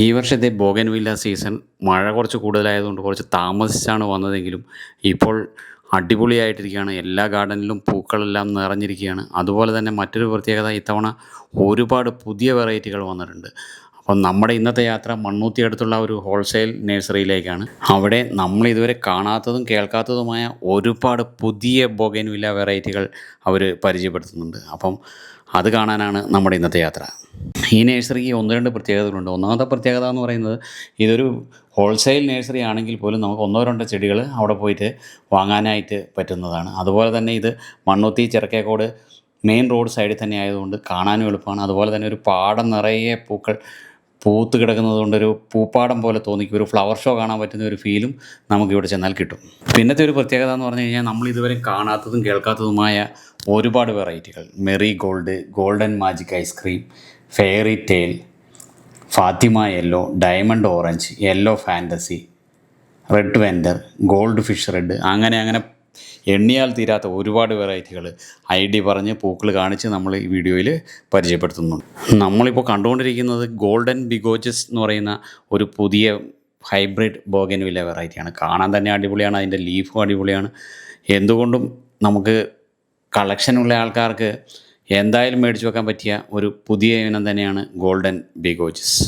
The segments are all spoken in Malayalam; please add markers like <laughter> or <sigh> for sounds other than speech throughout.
ഈ വർഷത്തെ ബോഗൻവില്ല സീസൺ മഴ കുറച്ച് കൂടുതലായതുകൊണ്ട് കുറച്ച് താമസിച്ചാണ് വന്നതെങ്കിലും ഇപ്പോൾ അടിപൊളിയായിട്ടിരിക്കുകയാണ്. എല്ലാ ഗാർഡനിലും പൂക്കളെല്ലാം നിറഞ്ഞിരിക്കുകയാണ്. അതുപോലെ തന്നെ മറ്റൊരു പ്രത്യേകത ഇത്തവണ ഒരുപാട് പുതിയ വെറൈറ്റികൾ വന്നിട്ടുണ്ട്. അപ്പം നമ്മുടെ ഇന്നത്തെ യാത്ര മണ്ണൂത്തി അടുത്തുള്ള ഒരു ഹോൾസെയിൽ നഴ്സറിയിലേക്കാണ്. അവിടെ നമ്മൾ ഇതുവരെ കാണാത്തതും കേൾക്കാത്തതുമായ ഒരുപാട് പുതിയ ബൊഗൻവില്ല വെറൈറ്റികൾ അവർ പരിചയപ്പെടുത്തുന്നുണ്ട്. അപ്പം അത് കാണാനാണ് നമ്മുടെ ഇന്നത്തെ യാത്ര. ഈ നഴ്സറിക്ക് ഒന്ന് രണ്ട് പ്രത്യേകതകളുണ്ട്. ഒന്നാമത്തെ പ്രത്യേകത എന്ന് പറയുന്നത് ഇതൊരു ഹോൾസെയിൽ നഴ്സറി ആണെങ്കിൽ പോലും നമുക്ക് ഒന്നോ രണ്ടോ ചെടികൾ അവിടെ പോയിട്ട് വാങ്ങാനായിട്ട് പറ്റുന്നതാണ്. അതുപോലെ തന്നെ ഇത് മണ്ണുത്തി ചിറക്കേക്കോട് മെയിൻ റോഡ് സൈഡിൽ തന്നെ ആയതുകൊണ്ട് കാണാനും എളുപ്പമാണ്. അതുപോലെ തന്നെ ഒരു പാടം നിറയെ പൂക്കൾ പൂത്ത് കിടക്കുന്നത് കൊണ്ടൊരു പൂപ്പാടം പോലെ തോന്നിക്കും. ഒരു ഫ്ലവർ ഷോ കാണാൻ പറ്റുന്ന ഒരു ഫീലും നമുക്ക് ഇവിടെ ചെന്നാൽ കിട്ടും. പിന്നത്തെ ഒരു പ്രത്യേകത എന്ന് പറഞ്ഞു കഴിഞ്ഞാൽ നമ്മൾ ഇതുവരെ കാണാത്തതും കേൾക്കാത്തതുമായ ഒരുപാട് വെറൈറ്റികൾ. Marigold golden magic ice cream fairy tale Fathima yellow diamond orange yellow fantasy red vendor goldfish red അങ്ങനെ അങ്ങനെ എണ്ണിയാൽ തീരാത്ത ഒരുപാട് വെറൈറ്റികൾ ഐ ഡി പറഞ്ഞ് പൂക്കൾ കാണിച്ച് നമ്മൾ ഈ വീഡിയോയിൽ പരിചയപ്പെടുത്തുന്നുണ്ട്. നമ്മളിപ്പോൾ കണ്ടുകൊണ്ടിരിക്കുന്നത് ഗോൾഡൻ ബിഗോജസ് എന്ന് പറയുന്ന ഒരു പുതിയ ഹൈബ്രിഡ് ബോഗൻവില്ല വെറൈറ്റിയാണ്. കാണാൻ തന്നെ അടിപൊളിയാണ് അതിന്റെ ലീഫും അടിപൊളിയാണ്. എന്തുകൊണ്ടും നമുക്ക് കളക്ഷനുള്ള ആൾക്കാർക്ക് എന്തായാലും മേടിച്ചു വെക്കാൻ പറ്റിയ ഒരു പുതിയ ഇനം തന്നെയാണ് ഗോൾഡൻ ബിഗോജസ്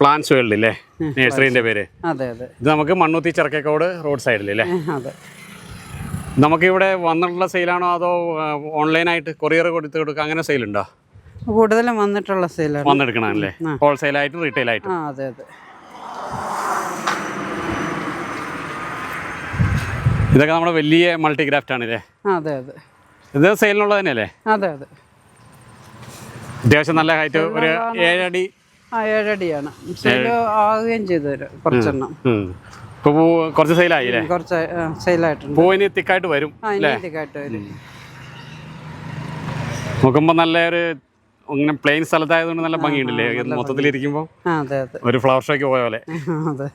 പ്ലാൻസ് വേൾഡ് ഇല്ലേ നഴ്സറീന്റെ പേര്. അതെ അതെ. ഇത് നമുക്ക് മണ്ണൂത്തി ചെറുക്കേക്കോട് റോഡ് നമുക്ക് അതെ. നമുക്കിവിടെ വന്നിട്ടുള്ള സെയിലാണോ അതോ ഓൺലൈനായിട്ട് കൊറിയർ കൊടുത്ത് കൊടുക്കുക അങ്ങനെ സെയിലുണ്ടോ? കൂടുതലും വന്നിട്ടുള്ള സെയിലാണ്. വന്നെടുക്കണമല്ലേ ഹോൾസെയിലായിട്ടും റീറ്റെയിലായിട്ടും. ആ അതെ അതെ. ഇതൊക്കെ നമ്മുടെ വലിയ മൾട്ടി ക്രാഫ്റ്റ് ആണല്ലേ അതെ അതെ. ഇത് സെയിലിനുള്ളത് തന്നെയല്ലേ? അതെ അതെ. അത്യാവശ്യം നല്ല ഹൈറ്റ് ഒരു ഏഴടി ആ ഏഴടിയാണ്. ആകുകയും ചെയ്തു തരും കുറച്ചെണ്ണം. ഇപ്പോൾ പൂ കുറച്ച് സെയിലായി അല്ലേ കുറച്ച് സെയിലായിട്ടുണ്ട്. പൂവിന് തിക്കായിട്ട് വരും ആ ഇനി ഇതൊക്കെയായിട്ട് വരും. നോക്കുമ്പോൾ നല്ല ഒരു ഇങ്ങനെ പ്ലെയിൻ സ്ഥലത്തായതുകൊണ്ട് നല്ല ഭംഗിയുണ്ടല്ലേ? മൊത്തത്തിൽ ഇരിക്കുമ്പോൾ ഒരു ഫ്ലവർ ഷോയ്ക്ക് പോയ പോലെ. <laughs> അതെ.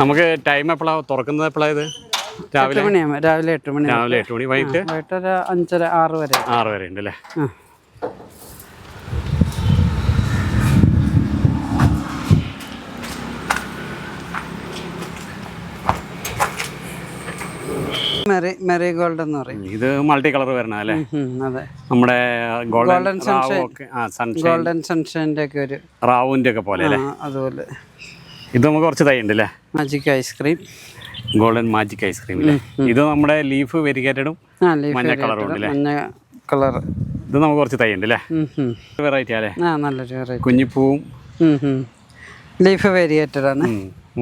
നമുക്ക് ടൈം എപ്പോഴാണ് തുറക്കുന്നത് എപ്പോഴാണ് ഇത്? രാവിലെ? മണിയാകുമ്പോൾ രാവിലെ എട്ട് മണി. രാവിലെ എട്ട് മണി. വൈകിട്ട്? വൈകിട്ട് ഒരു അഞ്ചര ആറ് വരെ. ആറ് വരെ ഉണ്ട് അല്ലേ? മെറി മെറി ഗോൾഡ് എന്ന് പറയും. ഇത് മൾട്ടി കളർ വരണ അല്ലേ? അതെ. നമ്മുടെ ഗോൾഡൻ ആ സൺഷൈൻ. ഗോൾഡൻ സൺഷൈന്റെ ഒക്കെ ഒരു റാവുവിന്റെ ഒക്കെ പോലെ അതുപോലെ. ഇത് നമുക്ക് കുറച്ച് തൈ ഉണ്ട് അല്ലേ magic ice cream golden magic ice cream അല്ലേ ഇത് നമ്മുടെ ലീഫ് വെരിക്കേറ്റഡും മഞ്ഞ കളറും ഉണ്ട് അല്ലേ മഞ്ഞ കളർ ഇത് നമുക്ക് കുറച്ച് തൈ ഉണ്ട് അല്ലേ വെറൈറ്റി അല്ലേ നല്ലൊരു വെറൈറ്റി കുഞ്ഞിപ്പൂവും. ലീഫ് വെരിയേറ്റഡ് ആണ്.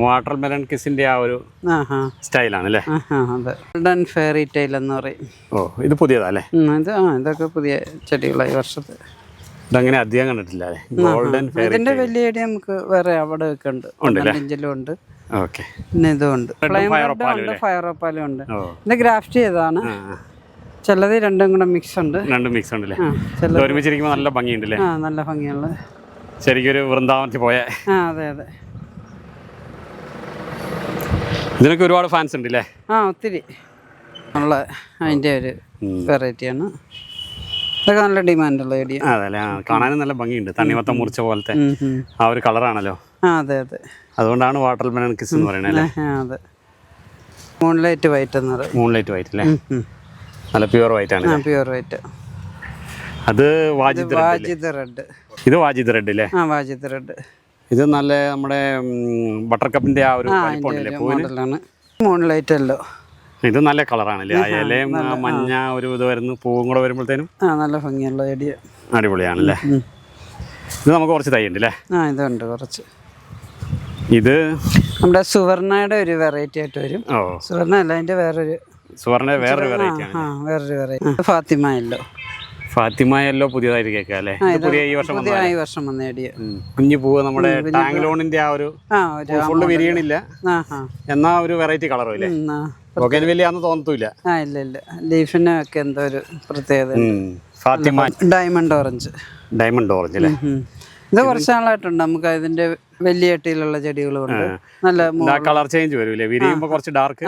വാട്ടർ മെലൺ കിസിന്റെ ആ ഒരു സ്റ്റൈലാണ് അല്ലേ ഗോൾഡൻ ഫെയറി ടൈൽ എന്ന് പറയും. ഓ ഇത് പുതിയതാ അല്ലേ? ഉം, ഇത് ആ ഇതൊക്കെ പുതിയ ചെടികളായി വർഷത്തെ ഇതങ്ങനെ അധികം കണ്ടിട്ടില്ല. ഗോൾഡൻ ഇതിന്റെ വലിയ ചെടി നമുക്ക് വേറെ അവിടെ ഒക്കെ ഉണ്ട് ഇഞ്ചിലും ഉണ്ട്. ഓക്കെ. പിന്നെ ഇതും ഉണ്ട് ഫയറോപ്പാലും ഉണ്ട്. ഉണ്ട് ഇത് ഗ്രാഫ്റ്റ് ചെയ്തതാണ്. ചിലത് രണ്ടും കൂടെ മിക്സ് ഉണ്ട്. രണ്ടും മിക്സ് ഉണ്ടല്ലേ ഇത് ഒരുമിച്ചിരിക്കുമ്പോൾ നല്ല ഭംഗിയുണ്ടല്ലേ ആ നല്ല ഭംഗിയുള്ള ശരിക്കും ഒരു വൃന്ദാവനത്തിൽ പോയ. ആ അതെ അതെ. ഇതിനൊക്കെ ഒരുപാട് ഫാൻസ് ഉണ്ട് അല്ലേ? ആ ഒത്തിരി. ഉള്ള അതിന്റെ ഒരു വെറൈറ്റിയാണ് ഇതൊക്കെ നല്ല ഡിമാൻഡുള്ള ചെടിയാണ് അതെ അല്ലേ കാണാനും നല്ല ഭംഗിയുണ്ട്. തണ്ണിമത്തം മുറിച്ച പോലത്തെ. ആ ഒരു കളറാണല്ലോ. അതെ അതെ. അതുകൊണ്ടാണ് വാട്ടർ മെലൺ കിസ് എന്ന് പറയുന്നത് അതെ. മൂൺലൈറ്റ് വൈറ്റ് എന്ന് പറയും. മൂൺ വൈറ്റ് അല്ലേ? നല്ല പ്യുവർ വൈറ്റ് ആണ് പ്യുവർ വൈറ്റ് അത് വാജിദ് വാജിദ് റെഡ്. ഇത് വാജിദ് റെഡ് അല്ലേ? ആ വാജിദ് റെഡ്. ഇത് നല്ല നമ്മുടെ ബട്ടർ കപ്പിന്റെ ആ ഒരു മോഡലാണ് മൂൺലൈറ്റ് അല്ലോ ഇത് നല്ല കളറാണല്ലേ? ആ ഇലയും മഞ്ഞ ഒരു ഇത് വരുന്നു പൂവും കൂടെ വരുമ്പോഴത്തേനും ആ നല്ല ഭംഗിയുള്ള ചെടിയ അടിപൊളിയാണല്ലേ? ഇത് നമുക്ക് കുറച്ച് തൈ ഉണ്ട് അല്ലേ ആ ഇതുണ്ട് കുറച്ച്. ഇത്? നമ്മുടെ സുവർണയുടെ ഒരു വെറൈറ്റി ആയിട്ട് വരും. ഓ. സുവർണ അല്ല അതിന്റെ വേറൊരു സുവർണ വേറൊരു വെറൈറ്റി ആണ് വേറൊരു വെറൈറ്റി ഫാത്തിമ യെല്ലോ. ഫാത്തിമയല്ലോ പുതിയതായിട്ട് കേൾക്കാം അല്ലേ? പുതിയ ഈ വർഷം പുതിയ ഈ വർഷം വന്ന ചെടിയ ഉം. കുഞ്ഞു പൂവ് നമ്മുടെ ടാങ്ലോണിന്റെ ആ ഒരു ആ ഒരു ഫുള്ള് വിരിയണില്ല. എന്നാ ഒരു വെറൈറ്റി കളറും ഇല്ലേ? ഉം, ആ. ബൊഗൻ തോന്നത്തില്ല. ആ ഇല്ല ഇല്ല. എന്തോ ഒരു പ്രത്യേകത Fatima. Diamond orange. Diamond orange അല്ലേ. ഇത് കുറച്ച് നാളായിട്ടുണ്ട്. നമുക്ക് ഇതിന്റെ വലിയ ചട്ടിയിലുള്ള ചെടികളുമുണ്ട് നല്ല കളർ ചേഞ്ച് വരൂലേ? വിരിയുമ്പോ കുറച്ച് ഡാർക്ക്.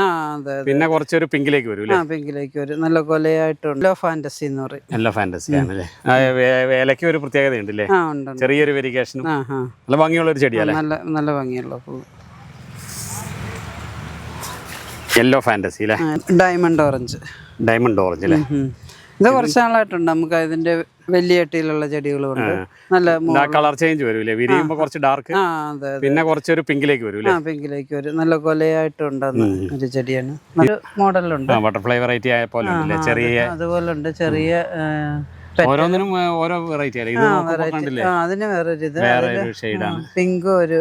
പിന്നെ കുറച്ചൊരു പിങ്കിലേക്ക് വരൂലേ? പിങ്കിലേക്ക് വരും. നല്ല കൊലയായിട്ടുണ്ട്. ലോ ഫാന്റസി എന്ന് പറയും. നല്ല ഫാന്റസി ആണല്ലേ? വേലയ്ക്ക് ഒരു പ്രത്യേകത ഉണ്ടല്ലേ. ചെറിയൊരു ആ നല്ല ഭംഗിയുള്ള ഒരു ചെടിയല്ലേ നല്ല നല്ല ഭംഗിയുള്ള പൂവ്. യെല്ലോ ഫാന്റസി അല്ലേ ഡയമണ്ട് ഓറഞ്ച് ഡയമണ്ട് ഓറഞ്ച് അല്ലേ. ഇത് കുറച്ച് നാളായിട്ടുണ്ട്. നമുക്ക് അതിന്റെ വലിയ ഇട്ടിയിലുള്ള ചെടികളുമുണ്ട് നല്ല കളർ ചേഞ്ച് വരൂലേ വിരിയുമ്പോ കുറച്ച് ഡാർക്ക് പിന്നെ കുറച്ചൊരു പിങ്കിലേക്ക് വരൂലേ പിങ്കിലേക്ക് വരും. നല്ല കൊലയായിട്ടുണ്ട് ഒരു ചെടിയാണ്. ഒരു മോഡലുണ്ട്. ബട്ടർഫ്ലൈ വെറൈറ്റി ആയ പോലെ ചെറിയ അതുപോലെ ഉണ്ട് ചെറിയ ഓരോന്നിനും ഓരോ വെറൈറ്റി അതിന് വേറൊരു ഇത്. വേറെ ഒരു ഷെയ്ഡാണ് പിങ്കും ഒരു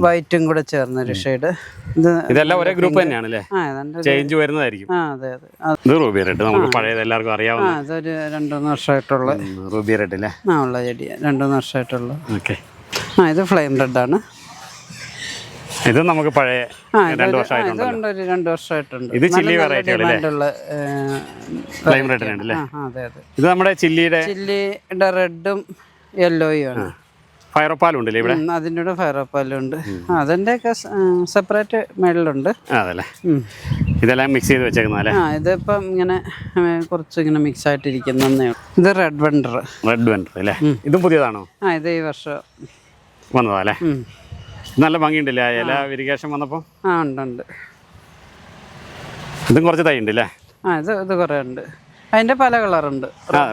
വൈറ്റും കൂടെ ചേർന്നൊരു ഷെയ്ഡ്. ഇത് ഇതെല്ലാം ഒരേ ഗ്രൂപ്പ് തന്നെയാണ് അല്ലേ ആ ഒരു- ചേഞ്ച് വരുന്നതായിരിക്കും. ആ അതെ അതെ. ആ, ഇത് റൂബി റെഡ് നമുക്ക് പഴയത് എല്ലാവർക്കും ആ അറിയാവുന്ന അതൊരു രണ്ടുമൂന്ന് വർഷമായിട്ടുള്ള. റൂബി റെഡ് അല്ലേ? ആ ഉള്ള ചെടിയാണ് രണ്ടുമൂന്ന് വർഷമായിട്ടുള്ള. ഓക്കെ. ആ ഇത് ഫ്ലെയിം റെഡാണ് ഇത് നമുക്ക് പഴയ ആ രണ്ട് ഇത് വർഷമായിട്ടുണ്ട് ഒരു രണ്ട് വർഷമായിട്ടുണ്ട്. ഇത് ചില്ലി variety അല്ലേ? ഡിമാൻഡുള്ള ഫ്ലെയിം റെഡിനുണ്ട് ആ ആ, അതെ അതെ. ഇത് നമ്മുടെ ചില്ലിയുടെ ചില്ലിയുടെ റെഡും യെല്ലോയും ആണ്. ഫയറപ്പാലും ഉണ്ടല്ലേ ഇവിടെ? അതിന്റെ കൂടെ ഫയറോപ്പാലുണ്ട്. അതിന്റെ ഒക്കെ സെപ്പറേറ്റ് മേളിലുണ്ട്. അതല്ലേ. ഇതെല്ലാം മിക്സ് ചെയ്ത് വെച്ചേക്കുന്നല്ലേ ആ ഇതിപ്പം ഇങ്ങനെ കുറച്ച് ഇങ്ങനെ മിക്സ് ആയിട്ടിരിക്കുന്നേ ഇത് റെഡ് വെണ്ടർ റെഡ് വെണ്ടർ അല്ലേ? ഇതും പുതിയതാണോ? ആ ഇത് ഈ വർഷം വന്നതാ അല്ലേ? നല്ല ഭംഗിയുണ്ടല്ലേ? ഇല വിരികേഷൻ വന്നപ്പോൾ ആ ഉണ്ട് ഉണ്ട്. ഇതും കുറച്ച് തൈ ഉണ്ട് അല്ലേ ആ ഇത് ഇത് കുറേ ഉണ്ട്. അതിന്റെ പല കളറുണ്ട്.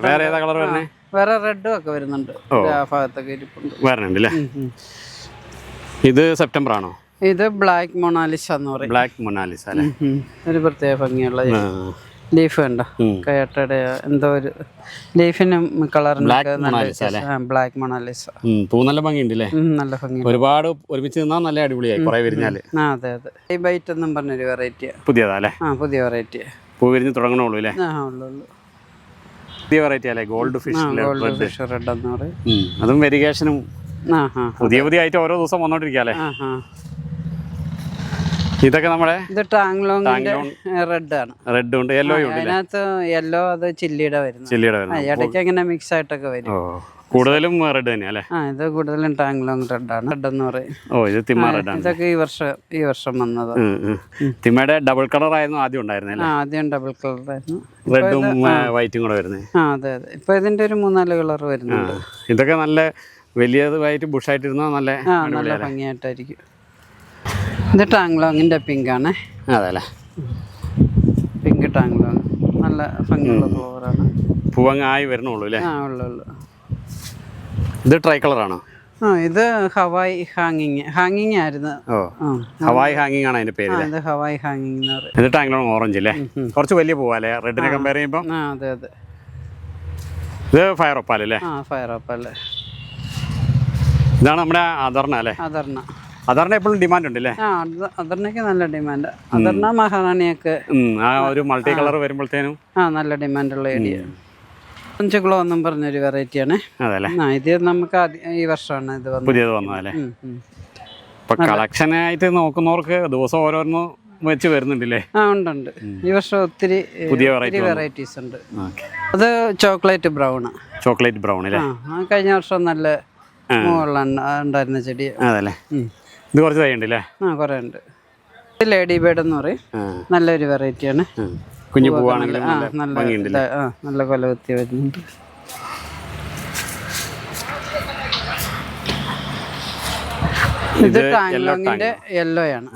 വേറെ ഏതാ കളർ വരുന്നത് വേറെ റെഡും ഒക്കെ വരുന്നുണ്ട്. ആ ഭാഗത്തൊക്കെ ഇരിപ്പുണ്ട്. വരണുണ്ട് അല്ലേ. ഇത് സെപ്റ്റംബർ ആണോ? ഇത് ബ്ലാക്ക് മൊണാലിസ എന്ന് പറയും. ബ്ലാക്ക് മൊണാലിസ അല്ലേ. ഒരു പ്രത്യേക ഭംഗിയുള്ള. ലീഫ് കണ്ടോ? കയറ്റയുടെ എന്തോ ഒരു ലീഫിനും കളറിനും ബ്ലാക്ക് മൊണാലിസ പൂ നല്ല ഭംഗിയുണ്ട് നല്ല ഭംഗി ഒരുപാട് ഒരുമിച്ച് നിന്നാൽ നല്ല അടിപൊളിയായി കുറെ വിരിഞ്ഞാൽ. ആ അതെ അതെ. ഈ ബൈറ്റ് എന്നും പറഞ്ഞൊരു വെറൈറ്റിയാ പുതിയതാ അല്ലേ ആ പുതിയ വെറൈറ്റിയാ പൂ വിരിഞ്ഞ് തുടങ്ങണുള്ളൂ അല്ലേ ആ ഉള്ളു. പുതിയ വെറൈറ്റി അല്ലേ? Gold fish gold fish red എന്ന് പറയും അതും വെരിഗേഷനും പുതിയ പുതിയ ആയിട്ട് ഓരോ ദിവസം വന്നോണ്ടിരിക്കാല്ലേ ഇതൊക്കെ നമ്മുടെ ഇത് ടാങ്ലോങ്ങിന്റെ റെഡ് ആണ്. റെഡ് ഉണ്ട്. യെല്ലോയും ഉണ്ട് അതിനകത്ത് യെല്ലോ അത് ചില്ലിയുടെ വരുന്നു ചില്ലിയുടെ ഇടയ്ക്ക് അങ്ങനെ മിക്സ് ആയിട്ടൊക്കെ വരും. കൂടുതലും റെഡ് തന്നെയാ അല്ലേ ആ ഇത് കൂടുതലും ടാങ്ലോങ് റെഡ് ആണ്. റെഡ് എന്ന് പറയും. ഓ ഇത് തിമ്മ റെഡ് ആണ്. ഇതൊക്കെ ഈ വർഷം ഈ വർഷം വന്നത്. തിമ്മയുടെ ഡബിൾ കളർ ആയിരുന്നു ആദ്യം അല്ലേ? ആദ്യം ഡബിൾ കളർ ആയിരുന്നു. റെഡും വൈറ്റും കൂടെ വരുന്നത് ആ അതെ അതെ. ഇപ്പൊ ഇതിന്റെ ഒരു മൂന്നാൽ കളർ വരുന്നുണ്ട്. ഇതൊക്കെ നല്ല വലിയതുമായിട്ട് ബുഷായിട്ടിരുന്നാൽ നല്ല നല്ല ഭംഗിയായിട്ടായിരിക്കും. ഇത് ടാങ്ലോങ്ങിന്റെ പിങ്ക് ആണ്. അതെല്ലേ? പിങ്ക് ടാങ്ലോങ് നല്ല ഭംഗിയുള്ള ഫ്ലവറാണ് പൂവങ്ങായി വരണുള്ളൂ അല്ലേ? ആ ഉള്ളു ഉള്ളു. ഇത് ട്രൈ കളറാണോ? ആ ഇത് ഹവായ് ഹാങ്ങിങ് ഹാങ്ങിങ് ആയിരുന്നു. ഓ ഹവായ് ഹാങ്ങിങ് ആണ് അതിന്റെ പേര് ഹവായ് ഇത് ഹവായി ഹാങ്ങിങ് എന്ന് പറയും. ഇത് ടാങ്ലോൺ ഓറഞ്ച് അല്ലേ കുറച്ച് വലിയ പൂവല്ലേ? റെഡിനെ കമ്പയർ ചെയ്യുമ്പോൾ ആ അതെ അതെ. ഇത് ഫയർ ഒപ്പാൽ അല്ലേ ആ ഫയർ അല്ലേ ഇതാണ് നമ്മുടെ അതർണ അല്ലേ അതർണ അതർണ എപ്പോഴും ഡിമാൻഡ് ഉണ്ട് അല്ലേ അതർണയ്ക്ക് നല്ല ഡിമാൻഡ് അതർണ മഹാറാണിയൊക്കെ. ആ ഒരു മൾട്ടി കളർ വരുമ്പോഴത്തേനും? ആ നല്ല ഡിമാൻഡ് ഉള്ള ഏരിയ പഞ്ചഗ്ലോ എന്നും പറഞ്ഞൊരു വെറൈറ്റിയാണ്. അതെ അല്ലേ ആ ഇത് നമുക്ക് ഈ വർഷമാണ് ഇത് വന്നത്. പുതിയത് വന്നതല്ലേ? ഇപ്പൊ കളക്ഷൻ ആയിട്ട് നോക്കുന്നവർക്ക് ദിവസം ഓരോന്നും വെച്ച് വരുന്നുണ്ടല്ലേ? ആ ഉണ്ട് ഉണ്ട് ഈ വർഷം ഒത്തിരി പുതിയ വെറൈറ്റീസ് ഉണ്ട്. അത് ചോക്ലേറ്റ് ബ്രൗൺ. ചോക്ലേറ്റ് ബ്രൗൺ അല്ലേ? കഴിഞ്ഞ വർഷം നല്ല ഉണ്ടായിരുന്ന ചെടി. അതല്ലേ? ഇത് കുറച്ച് തൈ ഉണ്ടല്ലേ? ആ കുറേ ഉണ്ട്. ലേഡി ബേഡ് എന്ന് പറയും. നല്ലൊരു വെറൈറ്റിയാണ്. കുഞ്ഞു പൂവാണെങ്കിലും നല്ല നല്ല ഭംഗിയുണ്ടല്ലേ? ഇതാ- ആ നല്ല കൊല കുത്തി വരുന്നുണ്ട്. ഇത് ടാങ്ലോങ്ങിന്റെ യെല്ലോ ആണ്.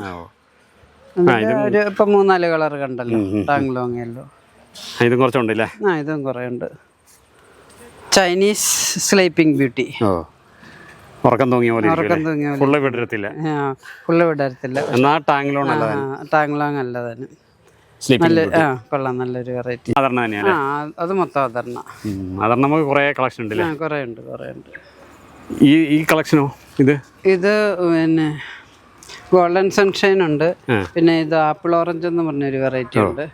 ഒരു ഇപ്പൊ മൂന്നാൽ കളർ കണ്ടല്ലോ. ടാങ്ലോങ് യെല്ലോ ഇതും കുറച്ചുണ്ടല്ലേ? ആ ഇതും കുറേ ഉണ്ട് ചൈനീസ് സ്ലീപ്പിംഗ് ബ്യൂട്ടി ഉറക്കം തൂങ്ങിയ പോലെ ഉറക്കം തൂങ്ങിയ പോലെ. ഫുള്ള് വിടരത്തില്ല. ഫുള്ള് വിടരത്തില്ല. എന്നാ ടാങ്ലോങ് ടാങ്ലോങ് അല്ല സ്ലീപ്പിംഗ് നല്ല ആ കൊള്ളാം നല്ലൊരു വെറൈറ്റി അതർണ തന്നെയാണ്. ആ അത് മൊത്തം അതർണ അതർണ നമുക്ക് കുറേ കളക്ഷൻ ഉണ്ടല്ലേ? ആ കുറേ ഉണ്ട് കുറേ ഉണ്ട്. ഈ ഈ കളക്ഷനോ ഇത്? ഇത് പിന്നെ ഗോൾഡൻ സൺഷൈൻ ഉണ്ട്. പിന്നെ ഇത് ആപ്പിൾ ഓറഞ്ച് എന്ന് പറഞ്ഞൊരു വെറൈറ്റി ഉണ്ട്.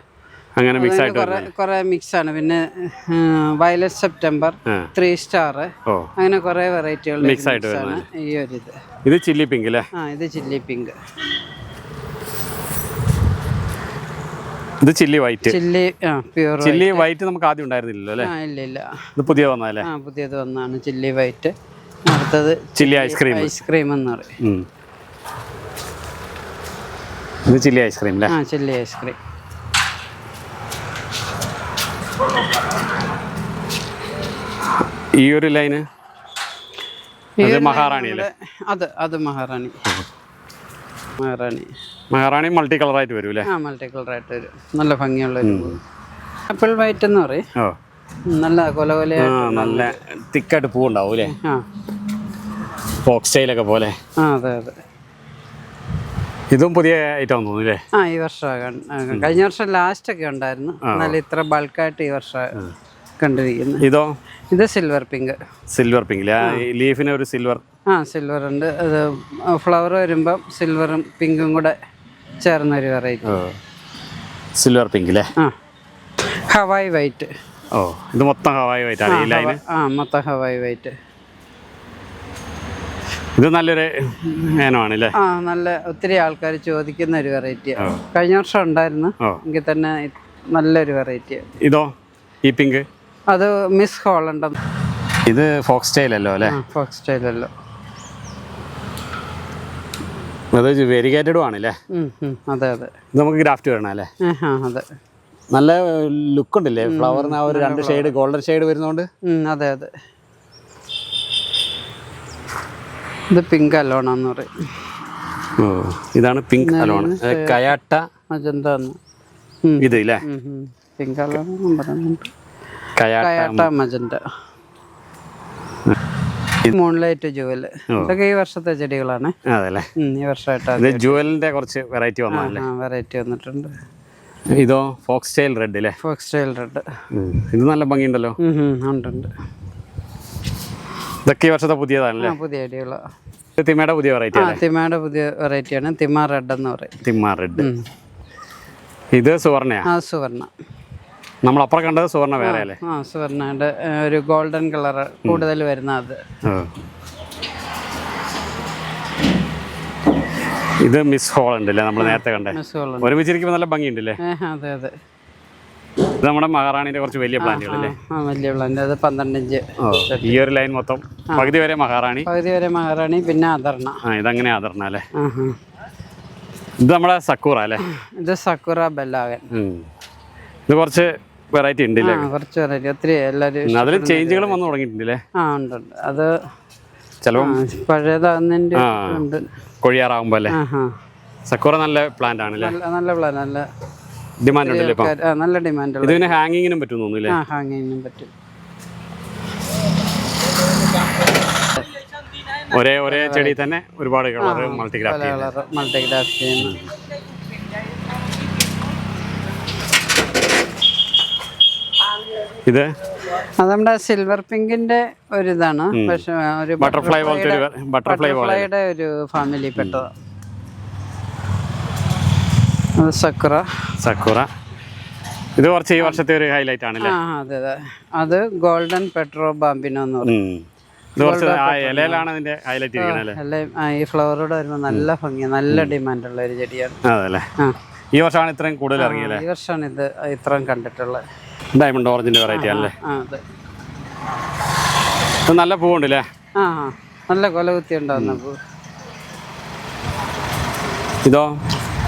അങ്ങനെ മിക്സ് ആയിട്ട് കുറെ മിക്സ് ആണ്. പിന്നെ വയലറ്റ് സെപ്റ്റംബർ. ത്രീ സ്റ്റാർ അങ്ങനെ കുറെ വെറൈറ്റികൾ മിക്സ് ആയിട്ട് ഈ ഒരു ഇത്. ഇത് ചില്ലി പിങ്ക് അല്ലേ? ആ ഇത് ചില്ലി പിങ്ക് ഇത് chilli white chilli pure chilli white നമുക്ക് ആദ്യം ഉണ്ടായിരുന്നില്ലല്ലോ അല്ലേ? ഇല്ല ഇല്ല ഇത് പുതിയ വന്നതല്ലേ? ആ പുതിയത് വന്നാണ് ചില്ലി വൈറ്റ് അടുത്തത് chilli ice cream ice cream എന്ന് പറയും. ഇത് ചില്ലി ഐസ്ക്രീം അല്ലേ ആ ചില്ലി ഐസ്ക്രീം ഈ ഒരു ലൈന് മഹാറാണി അല്ലേ? അത് അത് മഹാറാണി. മഹാറാണി. മഹാറാണി മൾട്ടി കളറായിട്ട് വരും അല്ലേ ആ മൾട്ടി കളറായിട്ട് വരും. നല്ല ഭംഗിയുള്ള ഒരു ആപ്പിൾ വൈറ്റ് എന്ന് പറയും. ഓ. നല്ല കൊല ആ നല്ല തിക്കായിട്ട് പൂ ഉണ്ടാവും അല്ലേ ആ. ഫോക്സ് സ്റ്റൈലൊക്കെ പോലെ. ആ അതെ അതെ. ഇതും പുതിയ ഐറ്റം തോന്നുന്നു അല്ലേ? ആ ഈ വർഷം കഴിഞ്ഞ വർഷം ലാസ്റ്റ് ഒക്കെ ഉണ്ടായിരുന്നു. എന്നാൽ ഇത്ര ബൾക്കായിട്ട് ഈ വർഷം കണ്ടിരിക്കുന്നു ഇതോ? ഇത് സിൽവർ പിങ്ക് സിൽവർ പിങ്ക് ലീഫിന് ഒരു സിൽവർ ആ സിൽവർ ഉണ്ട്. അത് ഫ്ലവർ വരുമ്പം സിൽവറും പിങ്കും കൂടെ ചേർന്ന ഒരു വെറൈറ്റി സിൽവർ പിങ്ക് അല്ലേ ഹവായ് വൈറ്റ് ഓ ഇത് മൊത്തം ഹവായ് വൈറ്റ് ആണ്. ഈ ലൈൻ ആ മൊത്തം ഹവായ് വൈറ്റ് ഇത് നല്ലൊരു ഏനമാണ് അല്ലേ ആ നല്ല ഒത്തിരി ആൾക്കാർ ചോദിക്കുന്ന ഒരു വെറൈറ്റി കഴിഞ്ഞ വർഷം ഉണ്ടായിരുന്നു. എങ്കിൽ തന്നെ നല്ലൊരു വെറൈറ്റി ഇതോ? ഈ പിങ്ക് അത് മിസ് ഹോളണ്ട് ഇത് ഫോക്സ് സ്റ്റൈൽ അല്ലോ അല്ലേ ഫോക്സ് സ്റ്റൈലല്ലോ അത് വെരിഗേറ്റഡും ആണല്ലേ അതെ അതെ. നമുക്ക് ഗ്രാഫ്റ്റ് വരണം അല്ലേ? അതെ. നല്ല ലുക്ക് ഉണ്ടല്ലേ ഫ്ലവറിന് ആ ഒരു രണ്ട് ഷെയ്ഡ് ഗോൾഡൻ ഷെയ്ഡ് വരുന്നോണ്ട്? അതെ അതെ. ഇത് പിങ്ക് അലോണെന്ന് പറയും. ഓ ഇതാണ് പിങ്ക് അലോൺ കയാട്ട അജന്ത ഇത് ഇല്ലേ? പിങ്ക് അലോണ കയാട്ട കയാട്ട മജന്ത. Moonlight jewel. ഇതൊക്കെ ഈ വർഷത്തെ ചെടികളാണ്. അതല്ലേ? ഈ വർഷമായിട്ട് ജുവലിന്റെ കുറച്ച് വെറൈറ്റി വന്നതല്ലേ വെറൈറ്റി വന്നിട്ടുണ്ട്. ഇതോ ഫോക്സ് സ്റ്റൈൽ റെഡ് അല്ലേ? ഫോക്സ് സ്റ്റൈൽ റെഡ് ഇത് നല്ല ഭംഗിയുണ്ടല്ലോ. ഉണ്ടുണ്ട്. ഉണ്ട് ഇതൊക്കെ ഈ വർഷത്തെ പുതിയതാണല്ലേ? പുതിയ ചെടികളാണ് തിമ്മയുടെ പുതിയ വെറൈറ്റി തിമയുടെ പുതിയ വെറൈറ്റിയാണ് തിമ റെഡ് എന്ന് പറയും. തിമ്മ റെഡ്. ഇത് സുവർണയാ? ആ സുവർണ. നമ്മൾ അപ്പുറം കണ്ടത് സുവർണ വേറെയല്ലേ ആ സുവർണയുടെ ഒരു ഗോൾഡൻ കളർ കൂടുതൽ വരുന്ന അത്. ഇത് മിസ് ഹോൾ ഉണ്ടല്ലേ നമ്മൾ നേരത്തെ കണ്ടേ. ഒരുമിച്ചിരിക്കുമ്പോൾ നല്ല ഭംഗിയുണ്ടല്ലേ? അതെ അതെ. ഇത് നമ്മുടെ മഹാറാണിന്റെ കുറച്ച് വലിയ പ്ലാന്റുകളല്ലേ? വലിയ പ്ലാന്റ്. അത് പന്ത്രണ്ട് ഇഞ്ച് ഈ ഒരു ലൈൻ മൊത്തം. പകുതി വരെ മഹാറാണി. പകുതി വരെ മഹാറാണി പിന്നെ ആദർണ ആ ഇതങ്ങനെ ആദർണ അല്ലേ. ഇത് നമ്മുടെ സക്കൂറ അല്ലേ? ഇത് സക്കൂറ ബെല്ലാവൻ. ഉം. ഇത് കുറച്ച് വെറൈറ്റി ഉണ്ട് ആ കുറച്ച് വെറൈറ്റി ഒത്തിരി എല്ലാവരും അതിൽ ചേഞ്ചുകളും വന്നു തുടങ്ങിയിട്ടുണ്ടല്ലേ ആ ഉണ്ട് ഉണ്ട്. അത് ചിലപ്പം പഴയതാകുന്നതിന്റെ ഉണ്ട്. കൊഴിയാറാകുമ്പോൾ അല്ലേ? സക്കൂറ നല്ല പ്ലാന്റ് ആണല്ലേ? നല്ല നല്ല പ്ലാൻ നല്ല ഡിമാൻഡ് ഉണ്ടല്ലേ നല്ല ഡിമാൻഡ് ഇതിന് ഹാങ്ങിങ്ങിനും പറ്റും തോന്നുന്നില്ലേ ഹാങ്ങിങ്ങിനും പറ്റും. ഒരേ ഒരേ ചെടി തന്നെ ഒരുപാട് കളർ മൾട്ടിഗ്രാഫ് മൾട്ടിഗ്രാഫ് ചെയ്യുന്നു ഇത്? അത് നമ്മുടെ സിൽവർ പിങ്കിന്റെ ഒരു ഇതാണ് പക്ഷെ ഒരു ബട്ടർഫ്ലൈ പോലത്തെ ഒരു ബട്ടർഫ്ലൈ ബട്ടർഫ്ലൈയുടെ ഒരു ഫാമിലി പെട്ടതാണ് സക്കുറ സക്കുറ ഇത് കുറച്ച് ഈ വർഷത്തെ ഒരു ഹൈലൈറ്റ് ആണല്ലേ? ആ അതെ അതെ. അത് ഗോൾഡൻ പെട്രോ ബാമ്പിനോ എന്ന് പറയും. ഈ ഫ്ലവറോട് വരുമ്പോൾ നല്ല ഭംഗി നല്ല ഡിമാൻഡ് ഉള്ള ഒരു ചെടിയാണ്. ഈ വർഷമാണ് ഇത്രയും കൂടുതൽ ഇറങ്ങിയത് ഈ വർഷമാണ് ഇത് ഇത്രയും കണ്ടിട്ടുള്ളത്. ഡയമണ്ട് ഓറഞ്ചിന്റെ വെറൈറ്റി ആണല്ലേ? നല്ല പൂവുണ്ടല്ലേ? ആ നല്ല കൊലകുത്തി ഉണ്ടാവുന്ന പൂ. ഇതോ?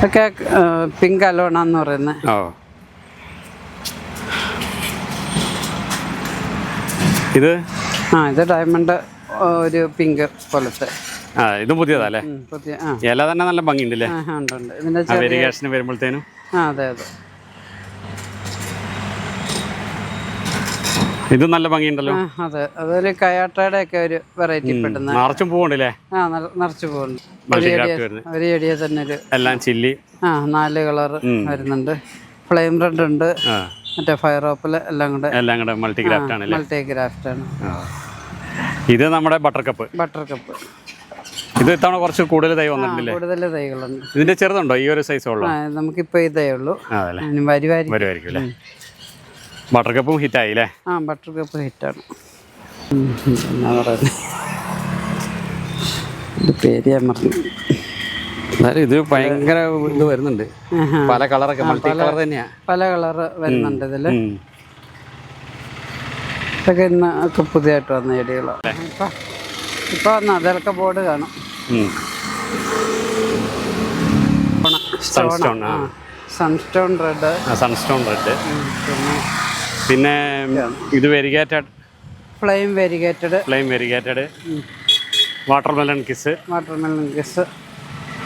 ഒക്കെ പിങ്ക് അലോണ എന്ന് പറയുന്നത് ഓ. ഇത്? ആ ഇത് ഡയമണ്ട് ഒരു പിങ്ക് പോലത്തെ. ആ ഇതും പുതിയതല്ലേ? പുതിയ ഇല തന്നെ നല്ല ഭംഗിയുണ്ടല്ലേ? ഉണ്ട് ഉണ്ട്. ഇതിന്റെ ചെറിയ വരുമ്പോഴത്തേനും? ആ അതെ അതെ. ഇതും നല്ല ഭംഗിയുണ്ടല്ലോ. അതെ. അതൊരു കയാട്ടയുടെ ഒക്കെ ഒരു വെറൈറ്റി പെട്ടെന്ന് നിറച്ചും പൂവുണ്ടല്ലേ? ആ നിറച്ചു പൂവുണ്ട്. ഒരു ചെടിയെ തന്നെ ഒരു എല്ലാം ചില്ലി ആ നാല് കളർ വരുന്നുണ്ട്. ഫ്ലെയിം റെഡ് ഉണ്ട്. മറ്റേ ഫയർ ഓപ്പിൽ എല്ലാം കൂടെ എല്ലാം കൂടെ മൾട്ടിഗ്രാഫ്റ്റ് ആണ് മൾട്ടി ഗ്രാഫ്റ്റ് ആണ്. ഇത് നമ്മുടെ ബട്ടർ കപ്പ് ബട്ടർ കപ്പ് ഇത് ഇത്തവണ കുറച്ച് കൂടുതൽ തൈ വന്നിട്ടില്ലേ? കൂടുതൽ തൈകളുണ്ട്. ഇതിന്റെ ചെറുതുണ്ടോ? ഈ ഒരു സൈസ് ഉള്ളൂ? നമുക്കിപ്പോ ഇതേ ഉള്ളൂ. വരുവായിരിക്കും വരുമായിരിക്കും അല്ലേ? ബട്ടർ കപ്പും ഹിറ്റായി അല്ലേ ആ ബട്ടർ കപ്പ് ഹിറ്റാണ് എന്നാ പറയുന്നത് പേര് ഞാൻ മറന്നു. എന്നാലും ഇത് ഭയങ്കര ഇത് വരുന്നുണ്ട്. പല കളറൊക്കെ മൾട്ടി കളർ തന്നെയാ. പല കളറ് വരുന്നുണ്ട് ഇതിൽ ഉം. ഇതൊക്കെ ഇന്ന് ഒക്കെ പുതിയതായിട്ട് വന്ന ചെടികളാണ് ഇപ്പം ഇപ്പോൾ വന്ന അതിലൊക്കെ ബോർഡ് കാണും. സൺസ്റ്റോൺ ആ. സൺസ്റ്റോൺ റെഡ് സൺസ്റ്റോൺ റെഡ് പിന്നെ പിന്നെ ഇത് variegated flame variegated flame variegated watermelon kiss watermelon kiss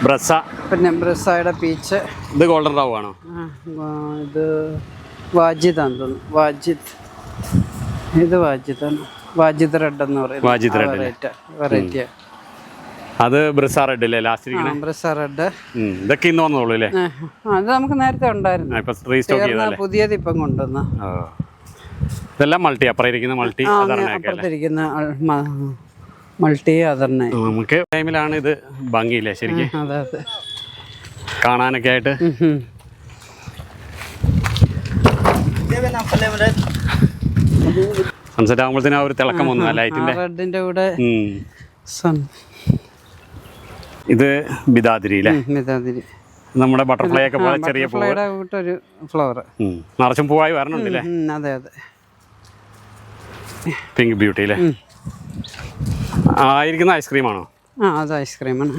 Brezza പിന്നെ ബ്രസയുടെ പീച്ച് ഇത് ഗോൾഡൻ റാവ് ആണോ? ഇത് വാജിദാന്ന് തോന്നുന്നു. വാജിദ്. ഇത് വാജിദാണ് വാജിദ് റെഡ് എന്ന് പറയുന്നത്. വാജിദ് റെഡ് വെറൈറ്റി വെറൈറ്റി അത് ബ്രിസ റെഡ് അല്ലേ? ലാസ്റ്റ് ഇരിക്കണേ? ബ്രിസ റെഡ്. ഉം. ഇതൊക്കെ ഇന്ന് വന്നോളൂ അല്ലേ? അത് നമുക്ക് നേരത്തെ ഉണ്ടായിരുന്നു. ഇപ്പൊ റീസ്റ്റോക്ക് പുതിയത് ഇപ്പം കൊണ്ടുവന്ന. ഇതെല്ലാം മൾട്ടി അപ്പുറം മൾട്ടി അപ്പുറത്തിരിക്കുന്ന മൾട്ടി അതറിനെ നമുക്ക് ടൈമിലാണ് ഇത് ഭംഗിയില്ലേ ശരിക്കും? അതെ അതെ. കാണാനൊക്കെ ആയിട്ട്. സൺസെറ്റ് ആകുമ്പോഴത്തേനും ആ ഒരു തിളക്കം വന്നു ലൈറ്റിന്റെ റെഡിന്റെ കൂടെ ഇത് ബിദാതിരി അല്ലേ നമ്മുടെ ബട്ടർഫ്ലൈ ഒക്കെ പോലെ ചെറിയ ഒരു ഫ്ലവർ. നിറച്ചും പൂവായി വരണുണ്ടല്ലേ? അതെ അതെ. പിങ്ക് ബ്യൂട്ടി അല്ലേ ആയിരിക്കുന്ന ഐസ്ക്രീം ആണോ? ആ അത് ഐസ്ക്രീമാണ്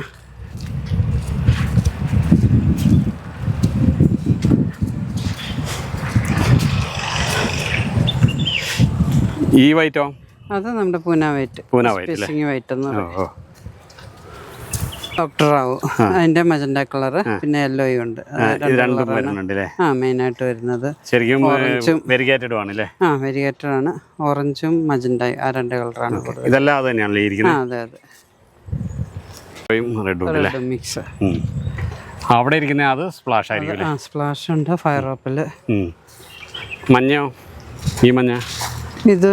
ഈ വൈറ്റോ? അത് നമ്മുടെ Poona white. Poona white white എന്ന് പറയും. ഓ ഡോക്ടർ റാവു അതിന്റെ മജന്ത കളറ് പിന്നെ യെല്ലോയും ഉണ്ട്. ആ, രണ്ട് ഇത് രണ്ടും colour ആണ്. വരുന്നുണ്ട് അല്ലേ ആ മെയിനായിട്ട് വരുന്നത്. ശരിക്കും ഓറഞ്ചും. വെരിഗേറ്റഡ് ആണ് അല്ലേ? ആ വെരിഗേറ്റഡ് ആണ്. ഓറഞ്ചും മജന്തയും ആ രണ്ട് കളറാണ് ഇതെല്ലാം അത് തന്നെയാണല്ലേ ആ ഇരിക്കുന്നത് അതെ. അതെ റെഡും അല്ലേ? മിക്സ് അവിടെ ഇരിക്കുന്ന അത് സ്പ്ലാഷ് ആയിരിക്കും ആ സ്പ്ലാഷ് ഉണ്ട് ഫയർ ഓപ്പിൽ മഞ്ഞോ ഈ മഞ്ഞ? ഇത്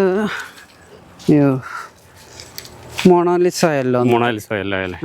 മോണോലിസ യെല്ലോ മൊണാലിസോ അല്ലേ അല്ലേ